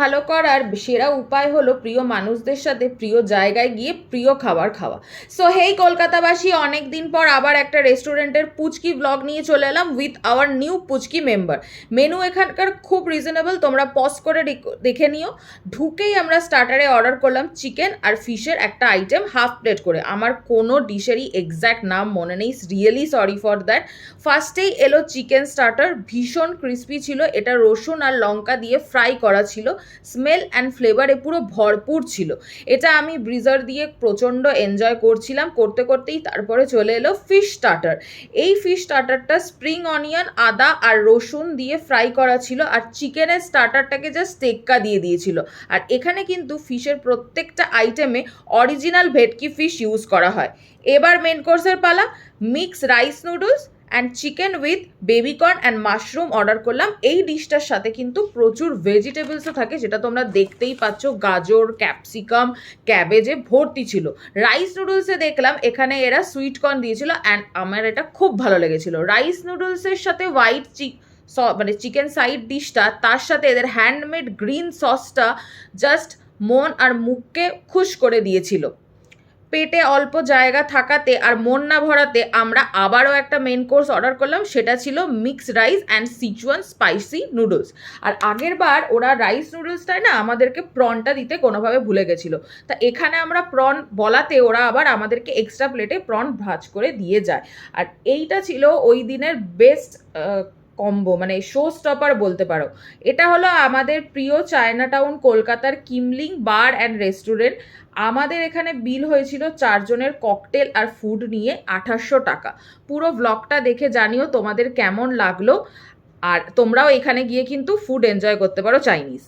ভালো করার সেরা উপায় হলো প্রিয় মানুষদের সাথে প্রিয় জায়গায় গিয়ে প্রিয় খাবার খাওয়া। সো হেই কলকাতাবাসী অনেক দিন পর আবার একটা রেস্টুরেন্টের পুচকি ব্লগ নিয়ে চলে এলাম উইথ আওয়ার নিউ পুচকি মেম্বার মেনু এখানকার খুব রিজনেবল তোমরা পজ করে দেখে নিও। ঢুকেই আমরা স্টার্টারে অর্ডার করলাম চিকেন আর ফিশের একটা আইটেম হাফ প্লেট করে। আমার কোনো ডিশেরই এক্স্যাক্ট নাম মনে নেই রিয়েলি সরি ফর দ্যাট ফার্স্টেই এলো চিকেন স্টার্টার ভীষণ ক্রিস্পি ছিল। এটা রসুন আর লঙ্কা দিয়ে ফ্রাই করা ছিল। স্মেল অ্যান্ড ফ্লেভারে পুরো ভরপুর ছিল। এটা আমি ব্রিজার দিয়ে প্রচণ্ড এনজয় করছিলাম। করতে করতেই তারপরে চলে এলো ফিশ স্টার্টার এই ফিশ স্টার্টারটা স্প্রিং অনিয়ন আদা আর রসুন দিয়ে ফ্রাই করা ছিল আর চিকেনের স্টার্টারটাকে জাস্ট টেক্কা দিয়ে দিয়েছিল। আর এখানে কিন্তু ফিশের প্রত্যেকটা আইটেমে অরিজিনাল ভেটকি ফিশ ইউজ করা হয়। এবার মেন কোর্সের পালা mix rice noodles and chicken with baby corn and mushroom order করলাম। এই ডিশটার সাথে কিন্তু প্রচুর ভেজিটেবলসও থাকে, যেটা তোমরা দেখতেই পাচ্ছ। গাজর ক্যাপসিকাম ক্যাবেজে ভর্তি ছিল। রাইস নুডলসে দেখলাম, এখানে এরা সুইট কর্ন দিয়েছিল অ্যান্ড আমার এটা খুব ভালো লেগেছিল। রাইস নুডলসের সাথে হোয়াইট চিক মানে চিকেন সাইড ডিশটা তার সাথে এদের হ্যান্ডমেড গ্রিন সসটা জাস্ট মন আর মুখকে খুশ করে দিয়েছিল। পেটে অল্প জায়গা থাকাতে আর মন না ভরাতে আমরা আবারও একটা মেন কোর্স অর্ডার করলাম, সেটা ছিল mixed rice and Szechuan spicy noodles আর আগের বার ওরা রাইস নুডলসটায় না আমাদেরকে প্রনটা দিতে কোনোভাবে ভুলে গেছিল। তা এখানে আমরা প্রন বলাতে ওরা আবার আমাদেরকে এক্সট্রা প্লেটে প্রন ভাজ করে দিয়ে যায়। আর এইটা ছিল ওই দিনের বেস্ট কম্বো মানে শো স্টপার বলতে পারো। এটা হলো আমাদের প্রিয় চায়না টাউন কলকাতার কিমলিং বার অ্যান্ড রেস্টুরেন্ট আমাদের এখানে বিল হয়েছিল চারজনের ককটেল আর ফুড নিয়ে আঠাশশো টাকা। পুরো ব্লগটা দেখে জানিও তোমাদের কেমন লাগল। আর তোমরাও এখানে গিয়ে কিন্তু ফুড এনজয় করতে পারো চাইনিজ